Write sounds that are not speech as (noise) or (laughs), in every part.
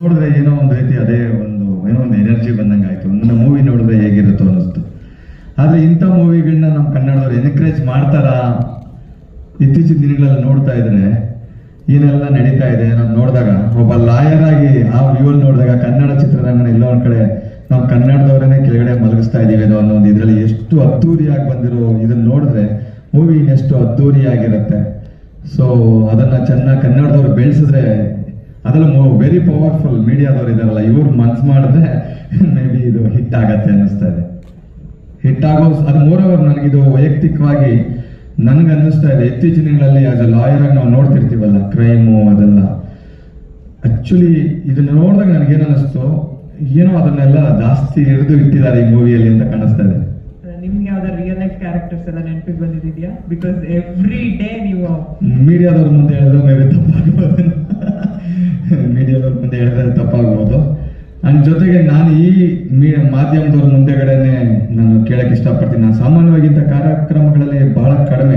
ನೋಡಿದ್ರೆ ಏನೋ ಒಂದು ರೀತಿ ಅದೇ ಒಂದು, ಏನೋ ಒಂದು ಎನರ್ಜಿ ಬಂದಂಗೆ ಆಯ್ತು. ನನ್ನ ಮೂವಿ ನೋಡಿದ್ರೆ ಹೇಗಿರುತ್ತೋ ಅನ್ನಿಸ್ತು. ಆದ್ರೆ ಇಂಥ ಮೂವಿಗಳನ್ನ ನಮ್ಮ ಕನ್ನಡದವ್ರು ಎನ್ಕರೇಜ್ ಮಾಡ್ತಾರಾ? ಇತ್ತೀಚಿನ ದಿನಗಳಲ್ಲಿ ನೋಡ್ತಾ ಇದ್ರೆ, ಏನೆಲ್ಲ ನಡೀತಾ ಇದೆ ನಾವು ನೋಡಿದಾಗ, ಒಬ್ಬ ಲಾಯರ್ ಆಗಿ ಆ ವ್ಯೂಲ್ ನೋಡಿದಾಗ, ಕನ್ನಡ ಚಿತ್ರರಂಗನ ಎಲ್ಲೋ ಒಂದು ಕಡೆ ನಾವು ಕನ್ನಡದವರನ್ನೇ ಕೆಳಗಡೆ ಮಲಗಿಸ್ತಾ ಇದೀವಿ ಅನ್ನೋ ಅನ್ನೋ ಒಂದು ಇದರಲ್ಲಿ ಎಷ್ಟು ಅದ್ದೂರಿಯಾಗಿ ಬಂದಿರೋ ಇದನ್ನ ನೋಡಿದ್ರೆ ಮೂವಿ ಇನ್ನೆಷ್ಟು ಅದ್ದೂರಿಯಾಗಿರುತ್ತೆ. ಸೊ ಅದನ್ನ ಚೆನ್ನಾಗಿ ಕನ್ನಡದವ್ರು ಬೆಳೆಸಿದ್ರೆ ಅದೆಲ್ಲ ವೆರಿ ಪವರ್ಫುಲ್ ಮೀಡಿಯಾದವ್ರು ಇದಾರಲ್ಲ ಇವ್ರು ಮನ್ಸ್ ಮಾಡಿದ್ರೆ ಮೇ ಬಿ ಇದು ಹಿಟ್ ಆಗತ್ತೆ ಅನ್ನಿಸ್ತಾ ಇದೆ. ಹಿಟ್ ಆಗೋ ಅದು ಮೋರವರ್ ನನಗಿದು ವೈಯಕ್ತಿಕವಾಗಿ ನನಗೆ ಅನ್ನಿಸ್ತಾ ಇದೆ. ಇತ್ತೀಚಿನ ದಿನಗಳಲ್ಲಿ ಆಸ್ ಅ ಲಾಯರ್ ಆಗಿ ನಾವು ನೋಡ್ತಿರ್ತೀವಲ್ಲ ಕ್ರೈಮು ಅದೆಲ್ಲ. ಆಕ್ಚುಲಿ ಇದನ್ನ ನೋಡಿದಾಗ ನನಗೇನು ಅನ್ನಿಸ್ತು? ಏನೋ ಅದನ್ನೆಲ್ಲ ಜಾಸ್ತಿ ಹಿಡಿದು ಇಟ್ಟಿದ್ದಾರೆ ಈ ಮೂವಿಯಲ್ಲಿ ಅಂತ ಕಾಣಿಸ್ತಾ ಇದೆ. ನಿಮ್ಗೆ ರಿಯಲ್ ಲೈಫ್ ಕ್ಯಾರೆಕ್ಟರ್ಸ್ ಎಲ್ಲ ನೆನಪಿಗೆ ಬಂದಿದ್ಯಾ? ಬಿಕಾಸ್ ಎವ್ರಿ ಡೇ ನೀವು ಮೀಡಿಯಾದವ್ರ ಮುಂದೆ ಹೇಳಿದ್ರೆ ಮೇ ಬಿ (laughs) ಮೀಡಿಯಾದವ್ರ ಮುಂದೆ ಹೇಳಿದ್ರೆ ತಪ್ಪಾಗ್ಬೋದು. ಅಂಡ್ ಜೊತೆಗೆ ನಾನು ಈ ಮೀ ಮಾಧ್ಯಮದವ್ರ ಮುಂದೆಗಡೆನೆ ನಾನು ಕೇಳಕ್ಕೆ ಇಷ್ಟಪಡ್ತೀನಿ. ನಾನು ಸಾಮಾನ್ಯವಾಗಿ ಇಂಥ ಕಾರ್ಯಕ್ರಮಗಳಲ್ಲಿ ಬಹಳ ಕಡಿಮೆ.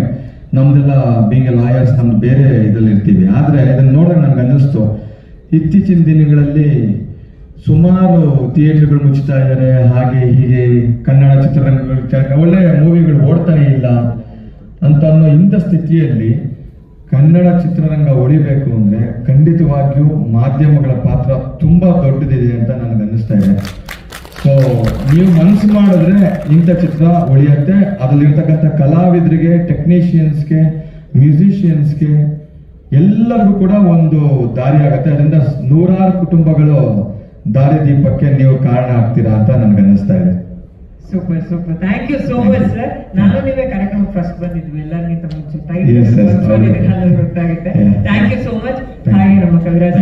ನಮ್ದೆಲ್ಲ ಬೀಂಗ್ ಲಾಯರ್ಸ್ ನಮ್ದು ಬೇರೆ ಇದರಲ್ಲಿ ಇರ್ತೀವಿ. ಆದ್ರೆ ಇದನ್ನ ನೋಡೋಕೆ ನನ್ಗೆ ಅನ್ನಿಸ್ತು. ಇತ್ತೀಚಿನ ದಿನಗಳಲ್ಲಿ ಸುಮಾರು ಥಿಯೇಟರ್ಗಳು ಮುಚ್ಚುತ್ತಾ ಇದ್ದಾರೆ ಹಾಗೆ ಹೀಗೆ ಕನ್ನಡ ಚಿತ್ರರಂಗಗಳು ಒಳ್ಳೆ ಮೂವಿಗಳು ಓಡ್ತಾನೆ ಇಲ್ಲ ಅಂತ ಅನ್ನೋ ಇಂಥ ಸ್ಥಿತಿಯಲ್ಲಿ ಕನ್ನಡ ಚಿತ್ರರಂಗ ಉಳಿಬೇಕು ಅಂದ್ರೆ ಖಂಡಿತವಾಗಿಯೂ ಮಾಧ್ಯಮಗಳ ಪಾತ್ರ ತುಂಬಾ ದೊಡ್ಡದಿದೆ ಅಂತ ನನಗೆ ಅನ್ನಿಸ್ತಾ ಇದೆ. ಸೊ ನೀವು ಮನಸ್ಸು ಮಾಡಿದ್ರೆ ಇಂಥ ಚಿತ್ರ ಉಳಿಯುತ್ತೆ ಅದರಲ್ಲಿರ್ತಕ್ಕಂಥ ಕಲಾವಿದರಿಗೆ ಟೆಕ್ನಿಷಿಯನ್ಸ್ಗೆ ಮ್ಯೂಸಿಷಿಯನ್ಸ್ಗೆ ಎಲ್ಲರಿಗೂ ಕೂಡ ಒಂದು ದಾರಿ ಆಗುತ್ತೆ. ಅದರಿಂದ ನೂರಾರು ಕುಟುಂಬಗಳು ದಾರಿದೀಪಕ್ಕೆ ನೀವು ಕಾರಣ ಆಗ್ತೀರಾ ಅಂತ ನನಗೆ ಅನ್ನಿಸ್ತಾ ಇದೆ super super thank you so much sir ನಾನು ನೀವೇ ಕಾರ್ಯಕ್ರಮ ಫಸ್ಟ್ ಬಂದಿದ್ವಿ. ಎಲ್ಲರಿಗಿಂತ ಗೊತ್ತಾಗುತ್ತೆ Yeah. Thank you so much ಹಾಗೆ ನಮ್ಮ ಕವಿರಾಜ್